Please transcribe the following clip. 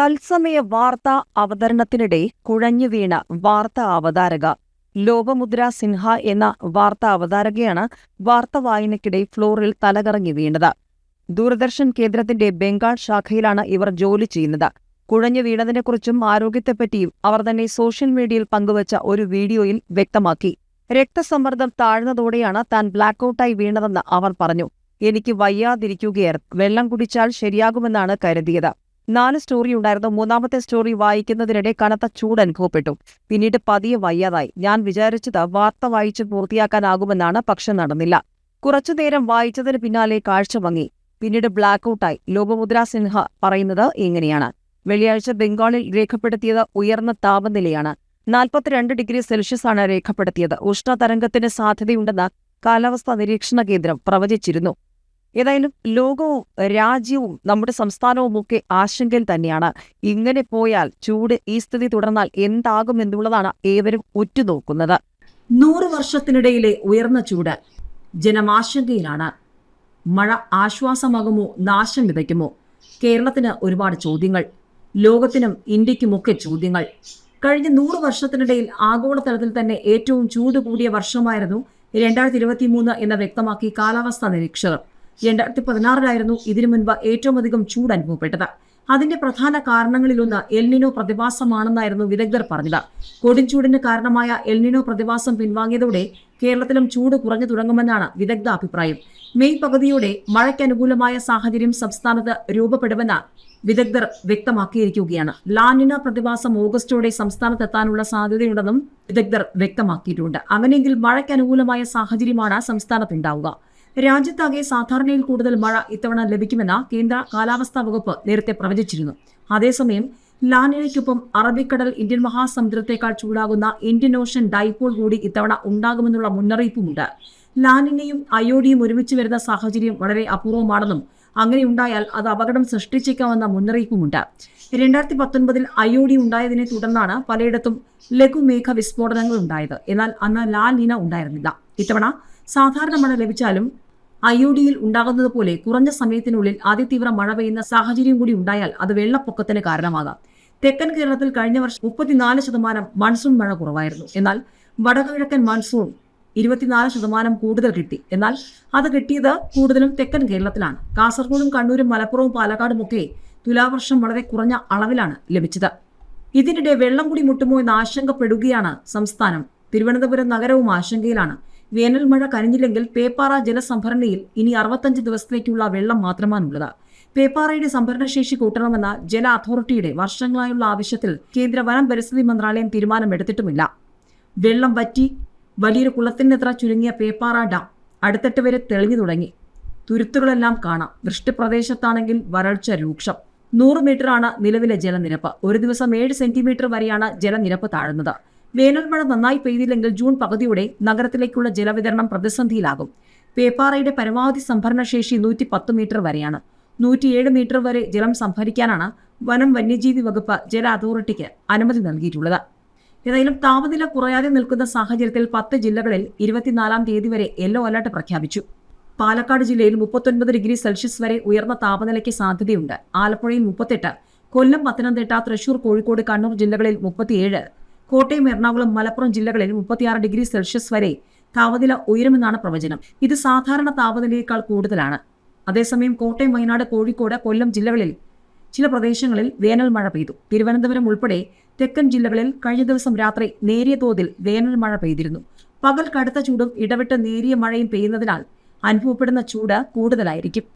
തത്സമയ വാർത്താ അവതരണത്തിനിടെ കുഴഞ്ഞു വീണ വാർത്താ അവതാരക. ലോപമുദ്ര സിൻഹ എന്ന വാർത്താ അവതാരകയാണ് വാർത്ത വായനയ്ക്കിടെ ഫ്ലോറിൽ തലകറങ്ങി വീണത്. ദൂരദർശൻ കേന്ദ്രത്തിന്റെ ബംഗാൾ ശാഖയിലാണ് ഇവർ ജോലി ചെയ്യുന്നത്. കുഴഞ്ഞു വീണതിനെക്കുറിച്ചും ആരോഗ്യത്തെപ്പറ്റിയും അവർ തന്നെ സോഷ്യൽ മീഡിയയിൽ പങ്കുവച്ച ഒരു വീഡിയോയിൽ വ്യക്തമാക്കി. രക്തസമ്മർദ്ദം താഴ്ന്നതോടെയാണ് താൻ ബ്ലാക്ക് ഔട്ടായി വീണതെന്ന് അവർ പറഞ്ഞു. എനിക്ക് വയ്യാതിരിക്കുകയായിരുന്നു. വെള്ളം കുടിച്ചാൽ ശരിയാകുമെന്നാണ് കരുതിയത്. നാല് സ്റ്റോറി ഉണ്ടായിരുന്നു. മൂന്നാമത്തെ സ്റ്റോറി വായിക്കുന്നതിനിടെ കനത്ത ചൂട് അനുഭവപ്പെട്ടു. പിന്നീട് പതിയെ വയ്യാതായി. ഞാൻ വിചാരിച്ചത് വാർത്ത വായിച്ച് പൂർത്തിയാക്കാനാകുമെന്നാണ് പക്ഷെ നടന്നില്ല. കുറച്ചുനേരം വായിച്ചതിന് പിന്നാലെ കാഴ്ച മങ്ങി പിന്നീട് ബ്ലാക്കൌട്ടായി ലോകമുദ്ര സിൻഹ പറയുന്നത് ഇങ്ങനെയാണ്. വെള്ളിയാഴ്ച ബംഗാളിൽ രേഖപ്പെടുത്തിയത് ഉയർന്ന താപനിലയാണ്. നാൽപ്പത്തിരണ്ട് ഡിഗ്രി സെൽഷ്യസ് ആണ് രേഖപ്പെടുത്തിയത്. ഉഷ്ണതരംഗത്തിന് സാധ്യതയുണ്ടെന്ന് കാലാവസ്ഥാ നിരീക്ഷണ കേന്ദ്രം പ്രവചിച്ചിരുന്നു. ഏതായാലും ലോകവും രാജ്യവും നമ്മുടെ സംസ്ഥാനവും ഒക്കെ ആശങ്കയിൽ തന്നെയാണ്. ഇങ്ങനെ പോയാൽ ചൂട് ഈ സ്ഥിതി തുടർന്നാൽ എന്താകും എന്നുള്ളതാണ് ഏവരും ഉറ്റുനോക്കുന്നത്. നൂറ് വർഷത്തിനിടയിലെ ഉയർന്ന ചൂട് ജനമാശങ്കയിലാണ് മഴ ആശ്വാസമാകുമോ നാശം വിതയ്ക്കുമോ? കേരളത്തിന് ഒരുപാട് ചോദ്യങ്ങൾ. ലോകത്തിനും ഇന്ത്യക്കുമൊക്കെ ചോദ്യങ്ങൾ. കഴിഞ്ഞ നൂറ് വർഷത്തിനിടയിൽ ആഗോളതലത്തിൽ തന്നെ ഏറ്റവും ചൂട് കൂടിയ വർഷമായിരുന്നു രണ്ടായിരത്തി ഇരുപത്തി മൂന്ന് എന്ന് വ്യക്തമാക്കി കാലാവസ്ഥാ നിരീക്ഷകർ. രണ്ടായിരത്തി പതിനാറിലായിരുന്നു ഇതിനു മുൻപ് ഏറ്റവും അധികം ചൂട് അനുഭവപ്പെട്ടത്. അതിന്റെ പ്രധാന കാരണങ്ങളിലൊന്ന് എൽനിനോ പ്രതിഭാസമാണെന്നായിരുന്നു വിദഗ്ധർ പറഞ്ഞത്. കൊടുംചൂടിന് കാരണമായ എൽനിനോ പ്രതിഭാസം പിൻവാങ്ങിയതോടെ കേരളത്തിലും ചൂട് കുറഞ്ഞു തുടങ്ങുമെന്നാണ് വിദഗ്ധ അഭിപ്രായം. മെയ് പകുതിയോടെ മഴയ്ക്ക് അനുകൂലമായ സാഹചര്യം സംസ്ഥാനത്ത് രൂപപ്പെടുമെന്ന് വിദഗ്ധർ വ്യക്തമാക്കിയിരിക്കുകയാണ്. ലാനിന പ്രതിഭാസം ഓഗസ്റ്റോടെ സംസ്ഥാനത്തെത്താനുള്ള സാധ്യതയുണ്ടെന്നും വിദഗ്ധർ വ്യക്തമാക്കിയിട്ടുണ്ട്. അങ്ങനെയെങ്കിൽ മഴയ്ക്ക് അനുകൂലമായ സാഹചര്യമാണ് സംസ്ഥാനത്തുണ്ടാവുക. രാജ്യത്താകെ സാധാരണയിൽ കൂടുതൽ മഴ ഇത്തവണ ലഭിക്കുമെന്ന കേന്ദ്ര കാലാവസ്ഥാ വകുപ്പ് നേരത്തെ പ്രവചിച്ചിരുന്നു. അതേസമയം ലാനിനയ്ക്കൊപ്പം അറബിക്കടൽ ഇന്ത്യൻ മഹാസമുദ്രത്തേക്കാൾ ചൂടാകുന്ന ഇന്ത്യൻ ഓഷൻ ഡൈപോൾ കൂടി ഇത്തവണ ഉണ്ടാകുമെന്നുള്ള മുന്നറിയിപ്പുമുണ്ട്. ലാനിനയും അയോഡിയും ഒരുമിച്ച് വരുന്ന സാഹചര്യം വളരെ അപൂർവമാണെന്നും അങ്ങനെയുണ്ടായാൽ അത് അപകടം സൃഷ്ടിച്ചേക്കാമെന്ന മുന്നറിയിപ്പുമുണ്ട്. രണ്ടായിരത്തി പത്തൊൻപതിൽ അയോഡി ഉണ്ടായതിനെ തുടർന്നാണ് പലയിടത്തും ലഘുമേഘ വിസ്ഫോടനങ്ങൾ ഉണ്ടായത്. എന്നാൽ അന്ന് ലാലിന ഉണ്ടായിരുന്നില്ല. ഇത്തവണ സാധാരണ മഴ ലഭിച്ചാലും അയോഡിയിൽ ഉണ്ടാകുന്നത് പോലെ കുറഞ്ഞ സമയത്തിനുള്ളിൽ അതിതീവ്ര മഴ പെയ്യുന്ന സാഹചര്യം കൂടി ഉണ്ടായാൽ അത് വെള്ളപ്പൊക്കത്തിന് കാരണമാകാം. തെക്കൻ കേരളത്തിൽ കഴിഞ്ഞ വർഷം മുപ്പത്തിനാല് ശതമാനം മൺസൂൺ മഴ കുറവായിരുന്നു. എന്നാൽ വടകിഴക്കൻ മൺസൂൺ ഇരുപത്തിനാല് ശതമാനം കൂടുതൽ കിട്ടി. എന്നാൽ അത് കിട്ടിയത് കൂടുതലും തെക്കൻ കേരളത്തിലാണ്. കാസർഗോഡും കണ്ണൂരും മലപ്പുറവും പാലക്കാടും ഒക്കെ തുലാവർഷം വളരെ കുറഞ്ഞ അളവിലാണ് ലഭിച്ചത്. ഇതിനിടെ വെള്ളം കൂടി മുട്ടുമോ എന്ന് ആശങ്കപ്പെടുകയാണ് സംസ്ഥാനം. തിരുവനന്തപുരം നഗരവും ആശങ്കയിലാണ്. വേനൽ മഴ കനിഞ്ഞില്ലെങ്കിൽ പേപ്പാറ ജലസംഭരണിയിൽ ഇനി അറുപത്തഞ്ച് ദിവസത്തേക്കുള്ള വെള്ളം മാത്രമാണുള്ളത്. പേപ്പാറയുടെ സംഭരണശേഷി കൂട്ടണമെന്ന ജല അതോറിറ്റിയുടെ വർഷങ്ങളായുള്ള ആവശ്യത്തിൽ കേന്ദ്ര വനം പരിസ്ഥിതി മന്ത്രാലയം തീരുമാനമെടുത്തിട്ടുമില്ല. വെള്ളം വറ്റി വലിയൊരു കുളത്തിനെത്ര ചുരുങ്ങിയ പേപ്പാറ ഡാം അടുത്തിട്ട് വരെ തെളിഞ്ഞു തുടങ്ങി. തുരുത്തുകളെല്ലാം കാണാം. വൃഷ്ടിപ്രദേശത്താണെങ്കിൽ വരൾച്ച രൂക്ഷം. നൂറ് മീറ്ററാണ് നിലവിലെ ജലനിരപ്പ്. ഒരു ദിവസം ഏഴ് സെന്റിമീറ്റർ വരെയാണ് ജലനിരപ്പ് താഴുന്നത്. വേനൽ മഴ നന്നായി പെയ്തില്ലെങ്കിൽ ജൂൺ പകുതിയോടെ നഗരത്തിലേക്കുള്ള ജലവിതരണം പ്രതിസന്ധിയിലാകും. പേപ്പാറയുടെ പരമാവധി സംഭരണശേഷി നൂറ്റി പത്ത് മീറ്റർ വരെയാണ്. നൂറ്റിയേഴ് മീറ്റർ വരെ ജലം സംഭരിക്കാനാണ് വനം വന്യജീവി വകുപ്പ് ജല അതോറിറ്റിക്ക് അനുമതി നൽകിയിട്ടുള്ളത്. ഏതായാലും താപനില കുറയാതെ നിൽക്കുന്ന സാഹചര്യത്തിൽ പത്ത് ജില്ലകളിൽ ഇരുപത്തിനാലാം തീയതി വരെ യെല്ലോ അലർട്ട് പ്രഖ്യാപിച്ചു. പാലക്കാട് ജില്ലയിൽ മുപ്പത്തൊൻപത് ഡിഗ്രി സെൽഷ്യസ് വരെ ഉയർന്ന താപനിലയ്ക്ക് സാധ്യതയുണ്ട്. ആലപ്പുഴയിൽ മുപ്പത്തെട്ട് കൊല്ലം പത്തനംതിട്ട തൃശൂർ കോഴിക്കോട് കണ്ണൂർ ജില്ലകളിൽ മുപ്പത്തിയേഴ് കോട്ടയം എറണാകുളം മലപ്പുറം ജില്ലകളിൽ മുപ്പത്തിയാറ് ഡിഗ്രി സെൽഷ്യസ് വരെ താപനില ഉയരുമെന്നാണ് പ്രവചനം. ഇത് സാധാരണ താപനിലയേക്കാൾ കൂടുതലാണ്. അതേസമയം കോട്ടയം വയനാട് കോഴിക്കോട് കൊല്ലം ജില്ലകളിൽ ചില പ്രദേശങ്ങളിൽ വേനൽ മഴ പെയ്തു. തിരുവനന്തപുരം ഉൾപ്പെടെ തെക്കൻ ജില്ലകളിൽ കഴിഞ്ഞ ദിവസം രാത്രി നേരിയ തോതിൽ വേനൽ മഴ പെയ്തിരുന്നു. പകൽ കടുത്ത ചൂടും ഇടവിട്ട് നേരിയ മഴയും പെയ്യുന്നതിനാൽ അനുഭവപ്പെടുന്ന ചൂട് കൂടുതലായിരിക്കും.